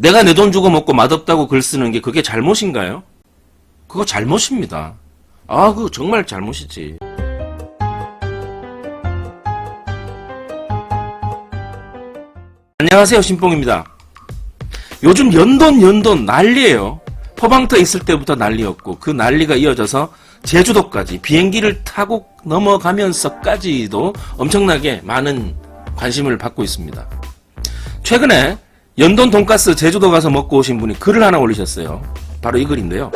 내가 내 돈 주고 먹고 맛없다고 글 쓰는 게 그게 잘못인가요? 그거 잘못입니다. 아, 그거 정말 잘못이지. 안녕하세요, 신뽕입니다. 요즘 연돈 연돈 난리예요. 포방터 있을 때부터 난리였고 그 난리가 이어져서 제주도까지 비행기를 타고 넘어가면서까지도 엄청나게 많은 관심을 받고 있습니다. 최근에 연돈 돈가스 제주도 가서 먹고 오신 분이 글을 하나 올리셨어요. 바로 이 글인데요.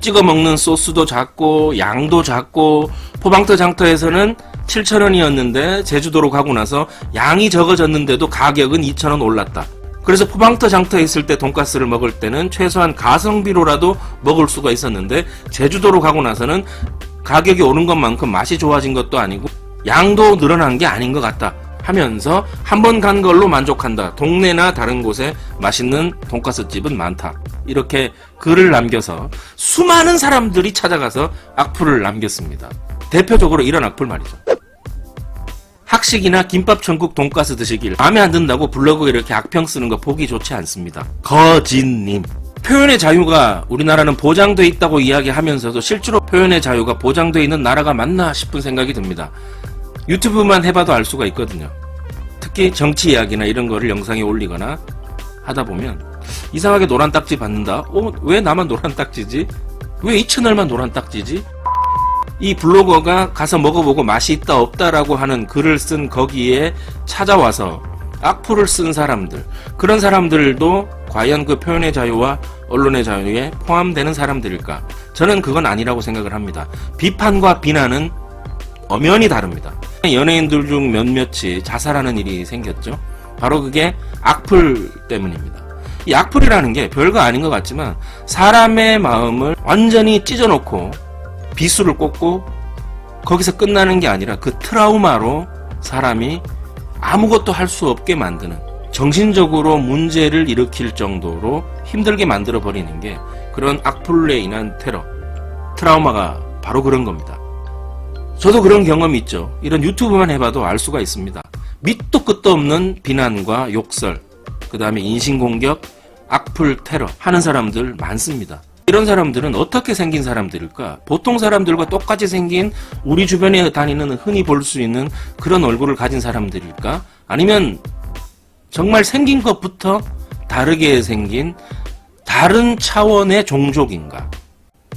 찍어 먹는 소스도 작고 양도 작고 포방터 장터에서는 7,000원이었는데 제주도로 가고 나서 양이 적어졌는데도 가격은 2,000원 올랐다. 그래서 포방터 장터에 있을 때 돈가스를 먹을 때는 최소한 가성비로라도 먹을 수가 있었는데 제주도로 가고 나서는 가격이 오른 것만큼 맛이 좋아진 것도 아니고 양도 늘어난 게 아닌 것 같다 하면서 한 번 간 걸로 만족한다. 동네나 다른 곳에 맛있는 돈가스 집은 많다. 이렇게 글을 남겨서 수많은 사람들이 찾아가서 악플을 남겼습니다. 대표적으로 이런 악플 말이죠. 학식이나 김밥 천국 돈가스 드시길 마음에 안 든다고 블로그에 이렇게 악평 쓰는 거 보기 좋지 않습니다. 거진님. 표현의 자유가 우리나라는 보장돼 있다고 이야기하면서도 실제로 표현의 자유가 보장돼 있는 나라가 맞나 싶은 생각이 듭니다. 유튜브만 해봐도 알 수가 있거든요. 특히 정치 이야기나 이런 거를 영상에 올리거나 하다 보면 이상하게 노란 딱지 받는다. 어, 왜 나만 노란 딱지지? 왜 이 채널만 노란 딱지지? 이 블로거가 가서 먹어보고 맛이 있다 없다라고 하는 글을 쓴 거기에 찾아와서 악플을 쓴 사람들 그런 사람들도 과연 그 표현의 자유와 언론의 자유에 포함되는 사람들일까? 저는 그건 아니라고 생각을 합니다. 비판과 비난은 엄연히 다릅니다. 연예인들 중 몇몇이 자살하는 일이 생겼죠. 바로 그게 악플 때문입니다. 이 악플이라는 게 별거 아닌 것 같지만 사람의 마음을 완전히 찢어놓고 비수를 꽂고 거기서 끝나는 게 아니라 그 트라우마로 사람이 아무것도 할 수 없게 만드는 정신적으로 문제를 일으킬 정도로 힘들게 만들어 버리는 게 그런 악플에 인한 테러 트라우마가 바로 그런 겁니다. 저도 그런 경험이 있죠. 이런 유튜브만 해봐도 알 수가 있습니다. 밑도 끝도 없는 비난과 욕설, 그 다음에 인신공격, 악플, 테러 하는 사람들 많습니다. 이런 사람들은 어떻게 생긴 사람들일까? 보통 사람들과 똑같이 생긴 우리 주변에 다니는 흔히 볼 수 있는 그런 얼굴을 가진 사람들일까? 아니면 정말 생긴 것부터 다르게 생긴 다른 차원의 종족인가?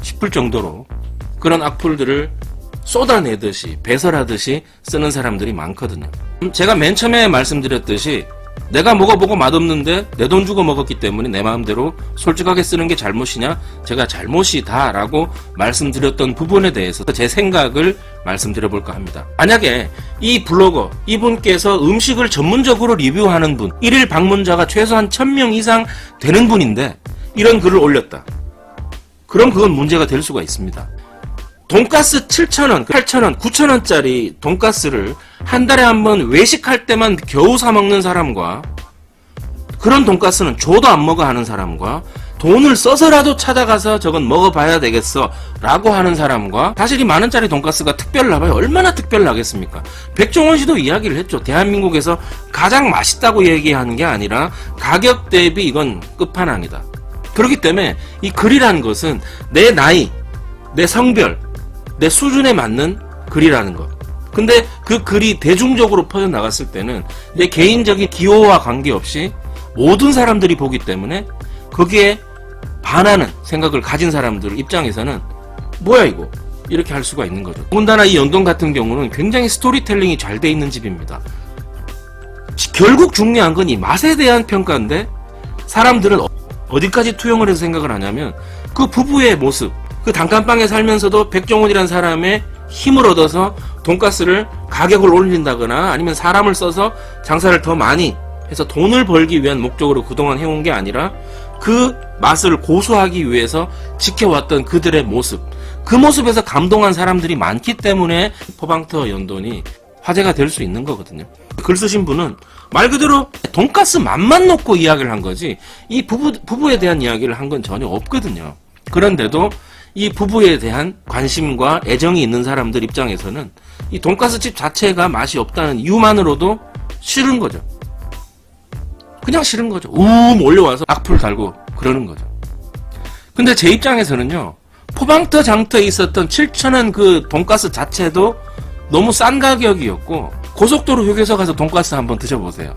싶을 정도로 그런 악플들을 쏟아내듯이 배설하듯이 쓰는 사람들이 많거든요. 음, 제가 맨 처음에 말씀드렸듯이 내가 먹어보고 맛없는데 내 돈 주고 먹었기 때문에 내 마음대로 솔직하게 쓰는 게 잘못이냐? 제가 잘못이다라고 말씀드렸던 부분에 대해서 제 생각을 말씀드려볼까 합니다. 만약에 이 블로거 이분께서 음식을 전문적으로 리뷰하는 분, 일일 방문자가 최소한 1000명 이상 되는 분인데 이런 글을 올렸다. 그럼 그건 문제가 될 수가 있습니다. 돈가스 7,000원, 8,000원, 9,000원짜리 돈가스를 한 달에 한 번 외식할 때만 겨우 사 먹는 사람과 그런 돈가스는 줘도 안 먹어 하는 사람과 돈을 써서라도 찾아가서 저건 먹어봐야 되겠어 라고 하는 사람과 사실 이 만원짜리 돈가스가 특별나봐요. 얼마나 특별나겠습니까? 백종원 씨도 이야기를 했죠. 대한민국에서 가장 맛있다고 얘기하는 게 아니라 가격 대비 이건 끝판왕이다. 그렇기 때문에 이 글이라는 것은 내 나이 내 성별 내 수준에 맞는 글이라는 것. 근데 그 글이 대중적으로 퍼져나갔을 때는 내 개인적인 기호와 관계없이 모든 사람들이 보기 때문에 거기에 반하는 생각을 가진 사람들 입장에서는 뭐야 이거 이렇게 할 수가 있는 거죠. 더군다나 이 연동 같은 경우는 굉장히 스토리텔링이 잘 돼 있는 집입니다. 결국 중요한 건 이 맛에 대한 평가인데 사람들은 어- 어디까지 투영을 해서 생각을 하냐면 그 부부의 모습 그 단칸방에 살면서도 백종원이라는 사람의 힘을 얻어서 돈가스를 가격을 올린다거나 아니면 사람을 써서 장사를 더 많이 해서 돈을 벌기 위한 목적으로 그동안 해온 게 아니라 그 맛을 고수하기 위해서 지켜왔던 그들의 모습 그 모습에서 감동한 사람들이 많기 때문에 포방터 연돈이 화제가 될 수 있는 거거든요. 글 쓰신 분은 말 그대로 돈가스 맛만 놓고 이야기를 한 거지 이 부부, 부부에 대한 이야기를 한 건 전혀 없거든요. 그런데도 이 부부에 대한 관심과 애정이 있는 사람들 입장에서는 이 돈가스 집 자체가 맛이 없다는 이유만으로도 싫은 거죠. 그냥 싫은 거죠. 우 몰려와서 악플 달고 그러는 거죠. 근데 제 입장에서는요. 포방터 장터에 있었던 7천원 그 돈가스 자체도 너무 싼 가격이었고 고속도로 휴게소 가서 돈가스 한번 드셔보세요.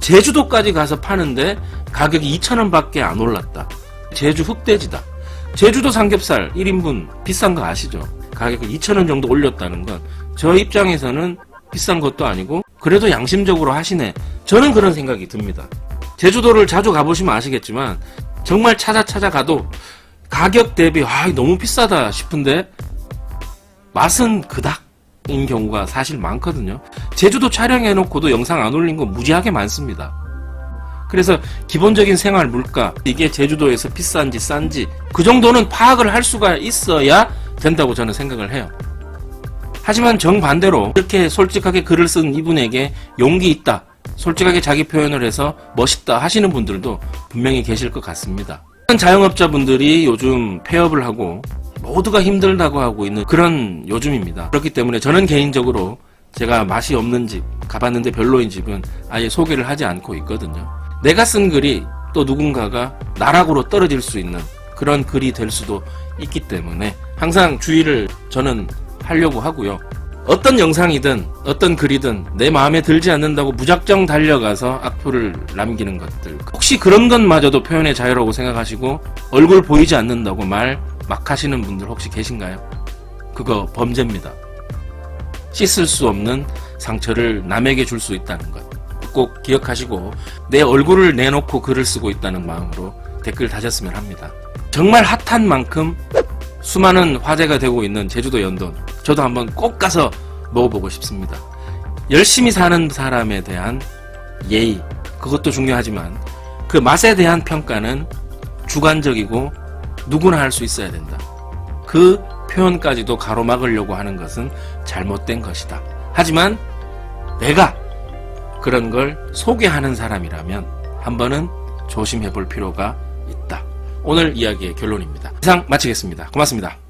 제주도까지 가서 파는데 가격이 2천원 밖에 안 올랐다. 제주 흑돼지다. 제주도 삼겹살 1인분 비싼 거 아시죠? 가격을 2천원 정도 올렸다는 건 저 입장에서는 비싼 것도 아니고 그래도 양심적으로 하시네. 저는 그런 생각이 듭니다. 제주도를 자주 가보시면 아시겠지만 정말 찾아 찾아 가도 가격 대비 아 너무 비싸다 싶은데 맛은 그닥 인 경우가 사실 많거든요. 제주도 촬영해놓고도 영상 안 올린 거 무지하게 많습니다. 그래서 기본적인 생활 물가 이게 제주도에서 비싼지 싼지 그 정도는 파악을 할 수가 있어야 된다고 저는 생각을 해요. 하지만 정반대로 이렇게 솔직하게 글을 쓴 이분에게 용기 있다. 솔직하게 자기 표현을 해서 멋있다 하시는 분들도 분명히 계실 것 같습니다. 자영업자분들이 요즘 폐업을 하고 모두가 힘들다고 하고 있는 그런 요즘입니다. 그렇기 때문에 저는 개인적으로 제가 맛이 없는 집, 가봤는데 별로인 집은 아예 소개를 하지 않고 있거든요. 내가 쓴 글이 또 누군가가 나락으로 떨어질 수 있는 그런 글이 될 수도 있기 때문에 항상 주의를 저는 하려고 하고요. 어떤 영상이든 어떤 글이든 내 마음에 들지 않는다고 무작정 달려가서 악플을 남기는 것들 혹시 그런 것마저도 표현의 자유라고 생각하시고 얼굴 보이지 않는다고 말 막 하시는 분들 혹시 계신가요? 그거 범죄입니다. 씻을 수 없는 상처를 남에게 줄 수 있다는 것. 꼭 기억하시고 내 얼굴을 내놓고 글을 쓰고 있다는 마음으로 댓글 다셨으면 합니다. 정말 핫한 만큼 수많은 화제가 되고 있는 제주도 연돈. 저도 한번 꼭 가서 먹어보고 싶습니다. 열심히 사는 사람에 대한 예의. 그것도 중요하지만 그 맛에 대한 평가는 주관적이고 누구나 할 수 있어야 된다. 그 표현까지도 가로막으려고 하는 것은 잘못된 것이다. 하지만 내가 그런 걸 소개하는 사람이라면 한 번은 조심해 볼 필요가 있다. 오늘 이야기의 결론입니다. 이상 마치겠습니다. 고맙습니다.